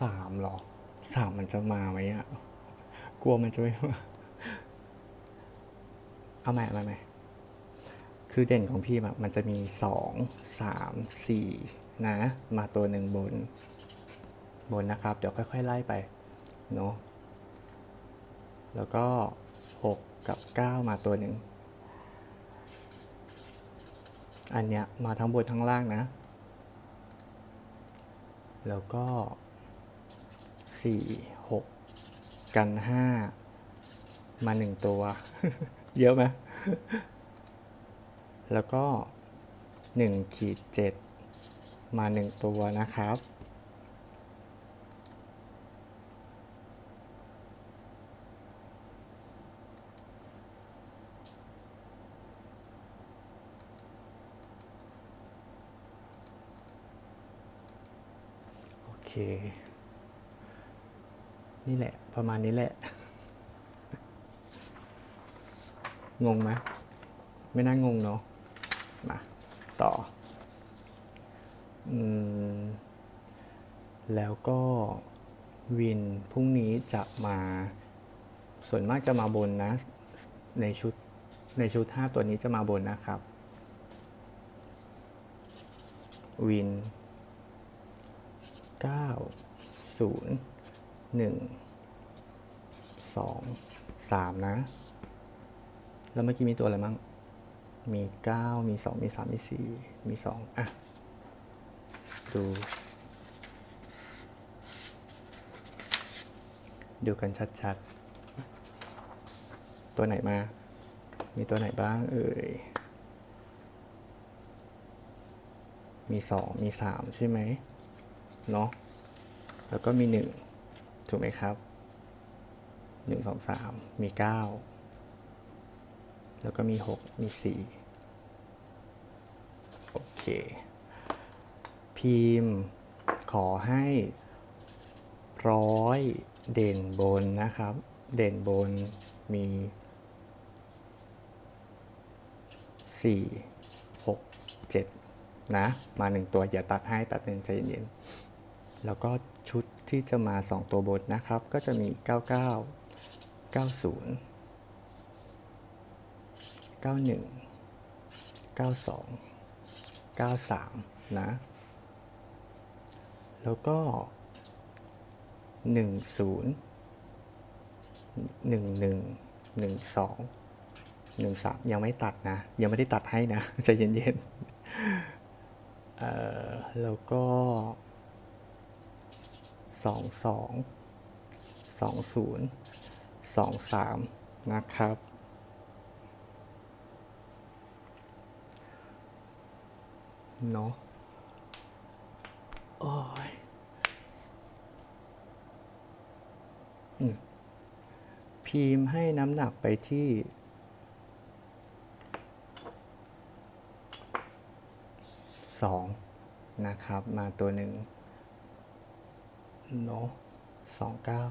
สามหรอสามมันจะมาไหมอะกลัวมันจะไม่มาเอาใหม่เอาใหม่ใหม่คือเด่นของพี่อะมันจะมีสองสามสี่นะ มาตัวหนึ่งบน บนนะครับ เดี๋ยวค่อย ๆ ไล่ไปเนาะแล้วก็หกกับเก้ามาตัวหนึ่ง อันเนี้ยมาทั้งบนทั้งล่างนะ แล้วก็ สี่หกกันห้ามาหนึ่งตัว เยอะไหมแล้วก็หนึ่งขีดเจ็ดมาหนึ่งตัวนะครับ โอเค นี่แหละ ประมาณนี้แหละ งงไหมไม่น่างงเนาะมาต่ออืมแล้วก็วินพรุ่งนี้จะมาส่วนมากจะมาบนนะ ในชุดในชุดห้าตัวนี้จะมาบนนะครับ วินเก้าศูนย์ หนึ่งสองสามนะ แล้วเมื่อกี้มีตัวอะไรมั่งมีเก้ามีสองมีสามมีสี่มีสองอะ ดู ดูกันชัดๆ ตัวไหนมา มีตัวไหนบ้าง เอ่ย มีสองมีสามใช่ไหม เนาะแล้วก็มีหนึ่ง ถูกไหมครับหนึ่งสองสามมีเก้าแล้วก็มีหกมีสี่โอเค พิมพ์ขอให้ร้อยเด่นบนนะครับ เด่นบนมีสี่หกเจ็ดนะ มาหนึ่งตัวอย่าตัดให้แป๊บนึงใจเย็นๆ แล้วก็ชุดที่จะมา 2 ตัวบนนะครับ ก็จะมี 99 90 91 92 93 นะ แล้วก็ 10 11 12 13 ยังไม่ตัดนะ ยังไม่ได้ตัดให้นะ ใจเย็นๆ เอ่อ แล้วก็ สองสองสองศูนย์สองสามนะครับ เนาะโอ้ยอพิมพ์ให้น้ำหนักไปที่สองนะครับ มาตัวหนึ่ง เนาะสองเก้า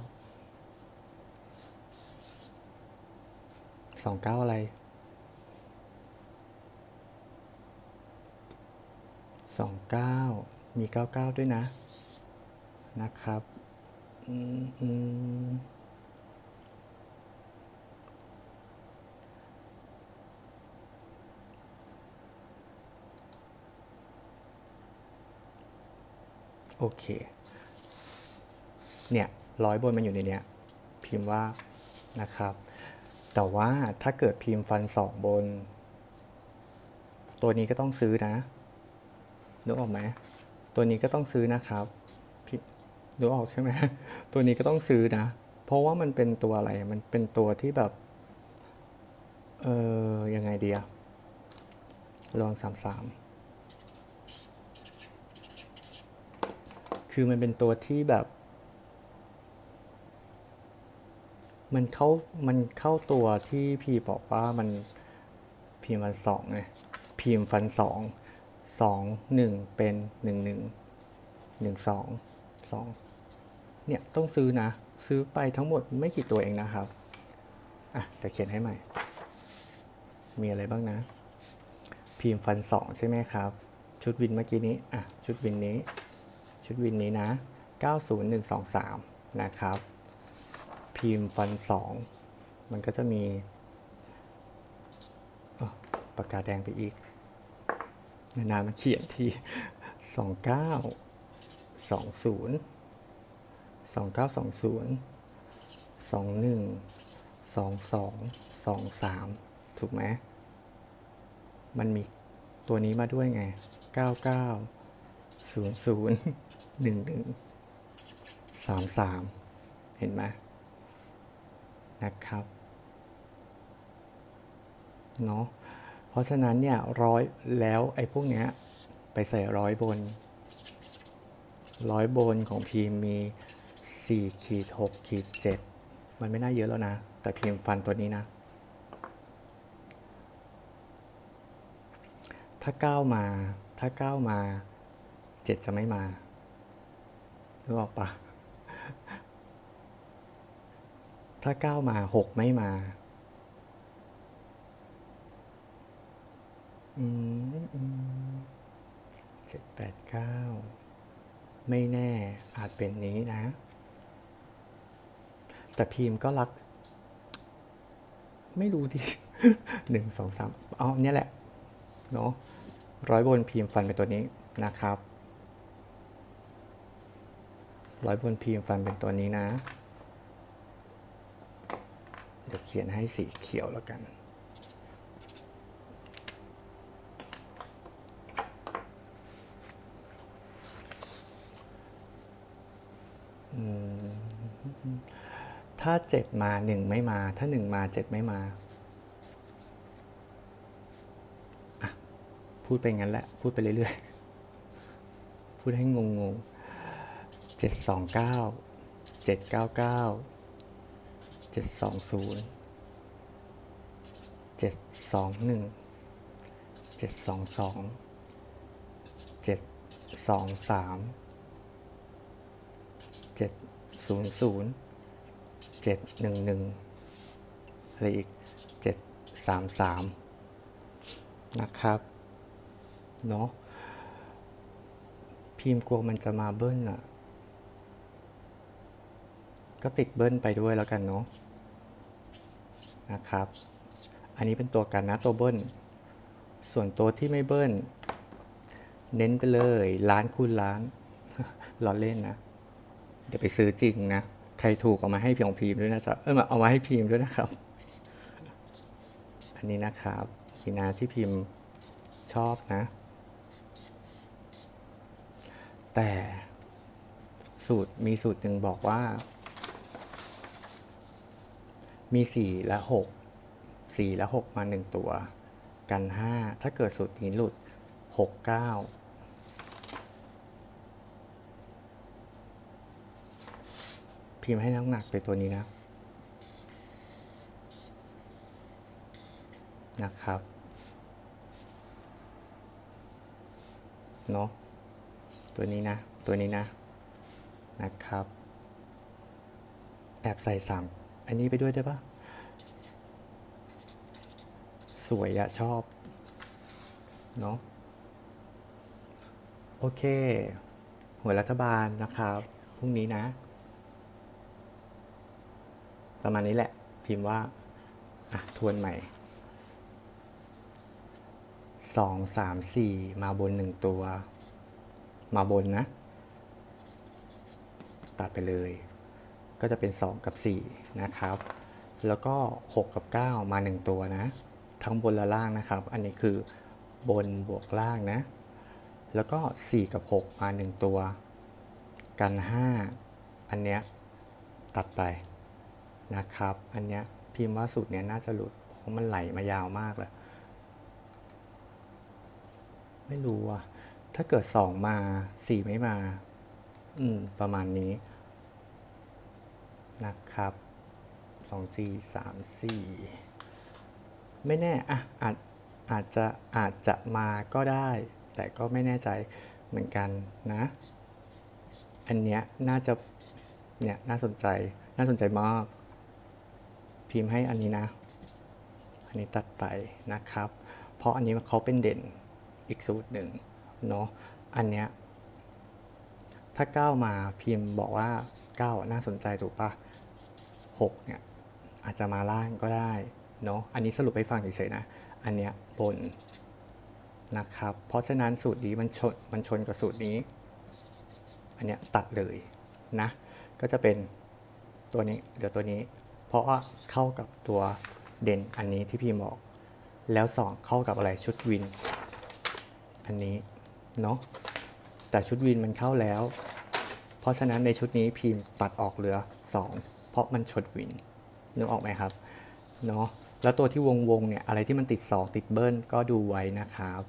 สองเก้าอะไรสองเก้ามีเก้าเก้าด้วยนะ นะครับอืมอืมโอเค เนี่ยร้อยบนมันอยู่ในเนี้ยพิมพ์ว่านะครับ แต่ว่าถ้าเกิดพิมพ์ฟันสองบน ตัวนี้ก็ต้องซื้อนะนึกออกไหมตัวนี้ก็ต้องซื้อนะครับพี่นึกออกใช่ไหมตัวนี้ก็ต้องซื้อนะ เพราะว่ามันเป็นตัวอะไร มันเป็นตัวที่แบบ เออยังไงดีอะลองสามสามคือมันเป็นตัวที่แบบ มันเข้ามันเข้าตัวที่พี่บอกว่ามันพิมพ์ฟันสองไงพิมพ์ฟันสองสองหนึ่งเป็นหนึ่งหนึ่งหนึ่งสองสองเนี่ยต้องซื้อนะ ซื้อไปทั้งหมดไม่กี่ตัวเองนะครับ อะเดี๋ยวเขียนให้ใหม่ มีอะไรบ้างนะพิมพ์ฟันสองใช่ไหมครับ ชุดวินเมื่อกี้นี้ อะ ชุดวินนี้ ชุดวินนี้นะ 90123 นะครับ พิมพ์ฟัน2มันก็จะมีปากกาแดงไปอีกนานๆมาเขียนที่ 29 20 2920 21 22 23 ถูกไหม มันมีตัวนี้มาด้วยไง 99 00 11 33 เห็นไหม นะครับเนาะเพราะฉะนั้นเนี่ยร้อยแล้วไอ้พวกเนี้ยไปใส่ร้อยบนร้อยบนของพีมมี4ขีด6ขีด7มันไม่น่าเยอะแล้วนะ แต่พีมฟันตัวนี้นะ ถ้าก้าวมาถ้าก้าวมา 7 จะไม่มานึกออกปะ ถ้าเก้ามา6ไม่มาอืมเจ็ดแปดเก้าไม่แน่อาจเป็นนี้นะ แต่พิมพ์ก็รัก ไม่รู้ดิหนึ่งสองสามเอาเนี่ยแหละ เนาะร้อยบนพิมพ์ฟันเป็นตัวนี้นะครับ ร้อยบนพิมพ์ฟันเป็นตัวนี้นะ เดี๋ยวเขียนให้สีเขียวแล้วกัน ถ้าเจ็ดมาหนึ่งไม่มา ถ้าหนึ่งมาเจ็ดไม่มาอะพูดไปงั้นแหละ พูดไปเรื่อยๆ พูดให้งงๆเจ็ดสองเก้าเจ็ดเก้าเก้า เจ็ดสองศูนย์เจ็ดสองหนึ่งเจ็ดสองสองเจ็ดสองสามเจ็ดศูนย์ศูนย์เจ็ดหนึ่งหนึ่งอะไรอีกเจ็ดสามสามนะครับเนาะพิมพ์กลัวมันจะมาเบิ้ลอะ ก็ติดเบิ้ลไปด้วยแล้วกันเนาะนะครับ อันนี้เป็นตัวกันนะตัวเบิ้ล ส่วนตัวที่ไม่เบิ้ล เน้นไปเลยล้านคูณล้านล้อเล่นนะ เดี๋ยวไปซื้อจริงนะ ใครถูกเอามาให้พี่ของพีมด้วยนะจ๊ะ เออมาเอามาให้พีมด้วยนะครับ อันนี้นะครับสีนาที่พิมพ์ชอบนะ แต่สูตรมีสูตรหนึ่งบอกว่า มีสี่และหกสี่และหกมาหนึ่งตัว กันห้าถ้าเกิดสูตรนี้หลุดหกเก้าพิมพ์ให้น้ำหนักไปตัวนี้นะ นะครับ เนาะตัวนี้นะ ตัวนี้นะ นะครับ แอบใส่สาม อันนี้ไปด้วยได้ปะสวยอะชอบ เนาะโอเค หวยรัฐบาลนะครับ พรุ่งนี้นะ ประมาณนี้แหละ พิมพ์ว่า อะ ทวนใหม่สองสามสี่มาบนหนึ่งตัว มาบนนะ ตัดไปเลย ก็จะเป็น 2 กับ 4 นะครับ แล้วก็ 6 กับ 9 มา 1 ตัวนะ ทั้งบนและล่างนะครับ อันนี้คือบนบวกล่างนะ แล้วก็ 4 กับ 6 มา 1 ตัว กัน 5 อันเนี้ยตัดไปนะครับ อันเนี้ยพิมพ์ว่าสูตรเนี้ยน่าจะหลุด เพราะมันไหลมายาวมากเลย ไม่รู้อะถ้าเกิดสองมาสี่ไม่มา อืม ประมาณนี้ นะครับสองสี่สามสี่ไม่แน่อะอาจอาจจะอาจจะมาก็ได้ แต่ก็ไม่แน่ใจเหมือนกันนะ อันเนี้ยน่าจะเนี่ยน่าสนใจน่าสนใจมาก พิมพ์ให้อันนี้นะ อันนี้ตัดไปนะครับ เพราะอันนี้เขาเป็นเด่นอีกสูตรหนึ่งเนาะอันเนี้ยถ้า 9 มาพิมพ์บอกว่า 9 น่าสนใจถูกปะ 6เนี่ยอาจจะมาล่างก็ได้เนาะอันนี้สรุปให้ฟังเฉยๆนะ อันเนี้ยบนนะครับ เพราะฉะนั้นสูตรนี้มันชนมันชนกับสูตรนี้ อันเนี้ยตัดเลยนะ ก็จะเป็นตัวนี้เดี๋ยวตัวนี้ เพราะว่าเข้ากับตัวเด่นอันนี้ที่พี่บอก แล้วสองเข้ากับอะไรชุดวิน อันนี้เนาะแต่ชุดวินมันเข้าแล้ว เพราะฉะนั้นในชุดนี้พิมพ์ตัดออกเหลือ 2 เพราะมันชดวินนึกออกไหมครับเนาะแล้วตัวที่วงวงๆเนี่ยอะไรที่มันติด 2 ติดเบิ้ลก็ดูไว้นะครับ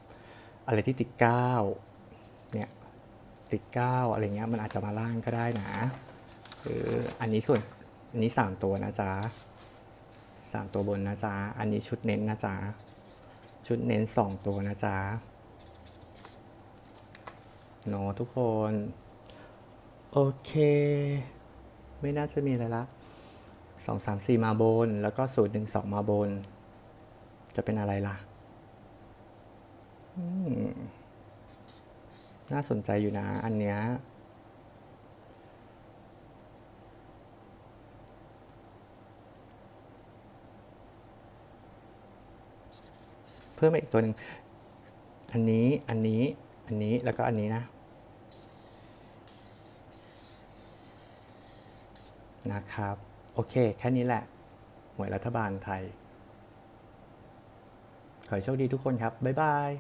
อะไรที่ติด9เนี่ยติด9อะไรเงี้ยมันอาจจะมาล่างก็ได้นะเอออันนี้ส่วนอันนี้ 3 ตัวนะจ๊ะ3ตัวบนนะจ๊ะอันนี้ชุดเน้นนะจ๊ะชุดเน้น 2 ตัวนะจ๊ะเนาะทุกคน โอเค ไม่น่าจะมีอะไรละสองสามสี่มาบน แล้วก็ศูนย์หนึ่งสองมาบน จะเป็นอะไรล่ะ น่าสนใจอยู่นะ อันเนี้ยเพิ่มอีกตัวหนึ่ง อันนี้ อันนี้ อันนี้ แล้วก็อันนี้นะ นะครับ โอเค แค่นี้แหละ หวยรัฐบาลไทย ขอให้โชคดีทุกคนครับ บ๊ายบาย